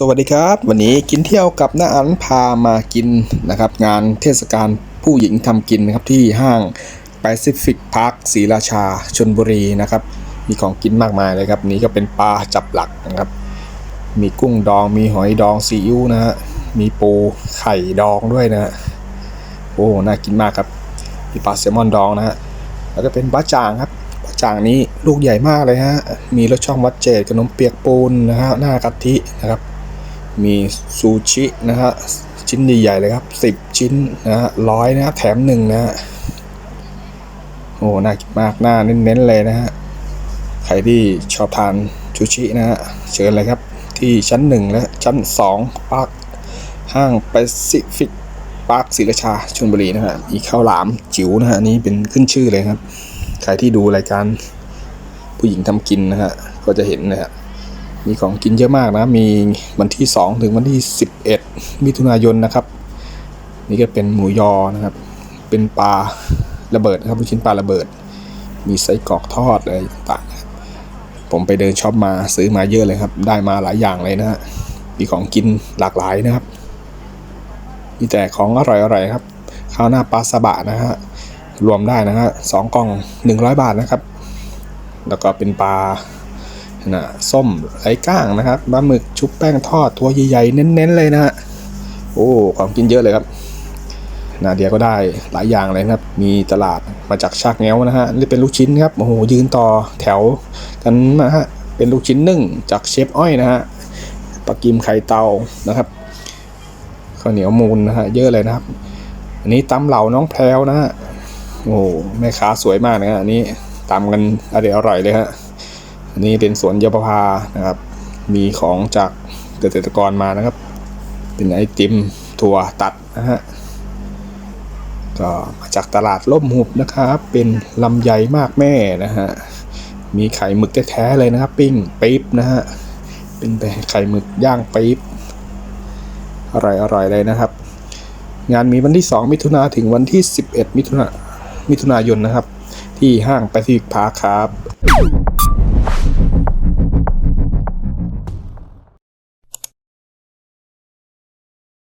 สวัสดีครับ วันนี้กินเที่ยวกับน้าอันพามากินนะครับ งานเทศกาลผู้หญิงทำกินนะครับที่ห้าง Pacific Park ศรีราชาชนบุรีนะครับ มีของกินมากมายเลยครับ นี่ก็เป็นปลาจับหลักนะครับ มีกุ้งดองมีหอยดองซีอิ๊วนะฮะมีปูไข่ดองด้วยนะฮะโอ้น่ากินมากครับ มีปลาแซลมอนดองนะฮะแล้วก็เป็นบะจ่างครับบะจ่างนี้ลูกใหญ่มากเลยฮะมีรสช่องวัดเจดขนมเปียกปูนนะฮะหน้ากะทินะครับ มีซูชินะฮะชิ้นใหญ่ๆเลยครับสิบชิ้นนะฮะร้อยนะแถมหนึ่งนะฮะโอ้น่ากินมากหน้าเน้นๆเลยนะฮะใครที่ชอบทานซูชินะฮะเชิญเลยครับที่ชั้นหนึ่งและชั้นสองปาร์คห้างแปซิฟิกปาร์คศรีราชาชลบุรีนะฮะมีข้าวหลามจิ๋วนะฮะนนี้เป็นขึ้นชื่อเลยครับ ใครที่ดูรายการผู้หญิงทำกินนะฮะก็จะเห็นนะฮะ มีของกินเยอะมากนะ มีวันที่ 2 ถึงวันที่ 11 มิถุนายนนะครับ นี่ก็เป็นหมูยอนะครับ เป็นปลาระเบิดนะครับลูกชิ้นปลาระเบิด มีไส้กรอกทอดอะไรต่างๆ ผมไปเดินช็อปมาซื้อมาเยอะเลยครับ ได้มาหลายอย่างเลยนะฮะ มีของกินหลากหลายนะครับ มีแต่ของอร่อยๆครับ ข้าวหน้าปลาสบะนะฮะ รวมได้นะฮะสองกล่อง 100 บาทนะครับ แล้วก็เป็นปลา นะส้มไร้ก้างนะครับปลาหมึกชุบแป้งทอดตัวใหญ่ๆเน้นๆเลยนะฮะโอ้ของกินเยอะเลยครับนาเดียก็ได้หลายอย่างเลยครับ มีตลาดมาจากชากแง้วนะฮะนี่เป็นลูกชิ้นครับโอ้โหยืนต่อแถวกันนะฮะเป็นลูกชิ้นนึ่งจากเชฟอ้อยนะฮะปลากิมไข่เตานะครับข้าวเหนียวมูลนะฮะเยอะเลยนะครับ อันนี้ตำเหล่าน้องแพรวนะฮะโอ้โหแม่ค้าสวยมากนะฮะอันนี้ตำกันอร่อยอร่อยเลยฮะ อันนี้เป็นสวนยาวภานะครับ มีของจากเกษตรกรมานะครับ เป็นไอติมถั่วตัดนะฮะก็มาจากตลาดล่มหุบนะครับ เป็นลำไยมากแม่นะฮะ มีไข่หมึกแท้ๆเลยนะครับ ปิ้งปี๊บนะฮะ เป็นแต่ไข่หมึกย่างปี๊บอร่อยๆเลยนะครับ งานมีวันที่ 2 มิถุนาถึงวันที่ 11 มิถุนามิถุนายนนะครับ ที่ห้างแปซิฟิกพาร์คครับ